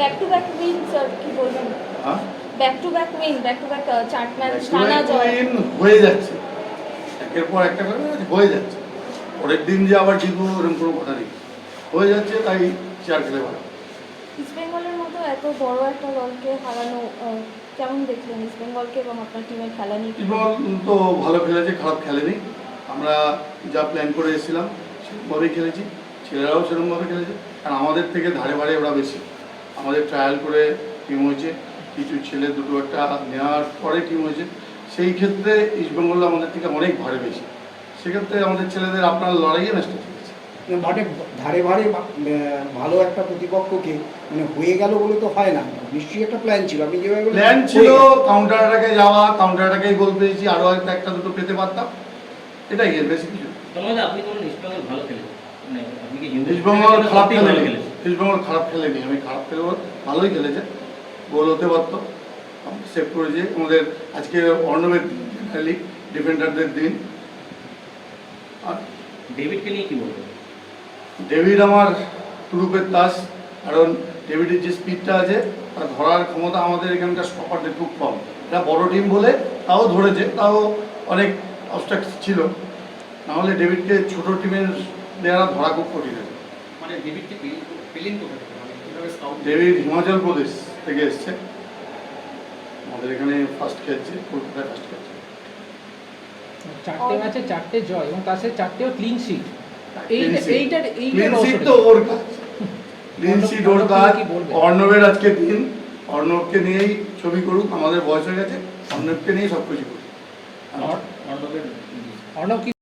Back to back win sir কি বলবেন? হ্যাঁ? Back to back win back to back চার ম্যাচ টানা জয় হয়ে যাচ্ছে। একের পর একটা করে হয়ে যাচ্ছে। পরের দিন যে আবার জিতবো ওরকম কোনো কথা নেই। হয়ে যাচ্ছে তাই চেয়ার খেলে ভালো। ইস্ট বেঙ্গলের মতো এত বড় একটা দলকে হারানো কেমন দেখলেন ইস্ট বেঙ্গলকে এবং আপনার টিমের খেলা নিয়ে? কি ইস্টবেঙ্গল তো ভালো খেলেছে খারাপ খেলেনি। আমরা যা প্ল্যান করে এসেছিলাম সেরকমভাবেই খেলেছি। ছেলেরাও সেরকমভাবে খেলেছে কারণ আমাদের থেকে ধারে বাড়ে ওরা বেশি। আমাদের ট্রায়াল করে টিম হয়েছে কিছু ছেলে দুটো একটা নেওয়ার পরে টিম হয়েছে। সেই ক্ষেত্রে ইস্টবেঙ্গল আমাদের থেকে অনেক ভারে বেশি। সেক্ষেত্রে আমাদের ছেলেদের আপনার লড়াইয়ে ম্যাচটা জিতেছে মানে ধারে ভারে ভালো একটা প্রতিপক্ষকে মানে হয়ে গেল বলে তো হয় না। নিশ্চয়ই একটা প্ল্যান ছিল। আমি যেভাবে প্ল্যান ছিল কাউন্টার অ্যাটাকে যাওয়া কাউন্টার অ্যাটাকেই গোল পেয়েছি আরও একটা দুটো পেতে পারতাম। এটাই এর বেশি কিছু। আপনি ইস্টবেঙ্গল ভালো খেলেছে। মানে ইস্টবেঙ্গল খারাপ সত্যিই ভালো ইস্টবেঙ্গল খারাপ খেলেনি। আমি খারাপ খেলে ভালোই খেলেছে। গোল হতে পারতো। সেভ করেছে। আমাদের আজকে অর্ণবের খালি ডিফেন্ডারদের দিন। আর ডেভিডকে নিয়ে কি বলব? ডেভিড আমার তুরুপের তাস কারণ ডেভিডের যে স্পিডটা আছে তার ধরার ক্ষমতা আমাদের এখানকার স্টপারদের খুব কম। এটা বড় টিম বলে তাও ধরেছে তাও অনেক অবস্ট্রাক্ট ছিল। নাহলে ডেভিডকে ছোট টিমের প্লেয়াররা ধরা খুব কঠিন মানে ডেভিডকে পেলেন কোথা থেকে মানে ডেভিড হিমাচল প্রদেশ থেকে এসছে। আমাদের এখানে ফার্স্ট খেলছে কলকাতায় ফার্স্ট খেলছে। চারটে ম্যাচে চারটে জয় এবং তার সাথে চারটেও ক্লিন শিট। এইটার এইটার তো ওর ওর কাজ। অর্ণবের আজকে দিন। অর্ণবকে নিয়েই ছবি করুক আমাদের বয়স হয়ে গেছে। অর্ণবকে নিয়েই সব কিছু করুক। অর- অর্ণবের অর্ণব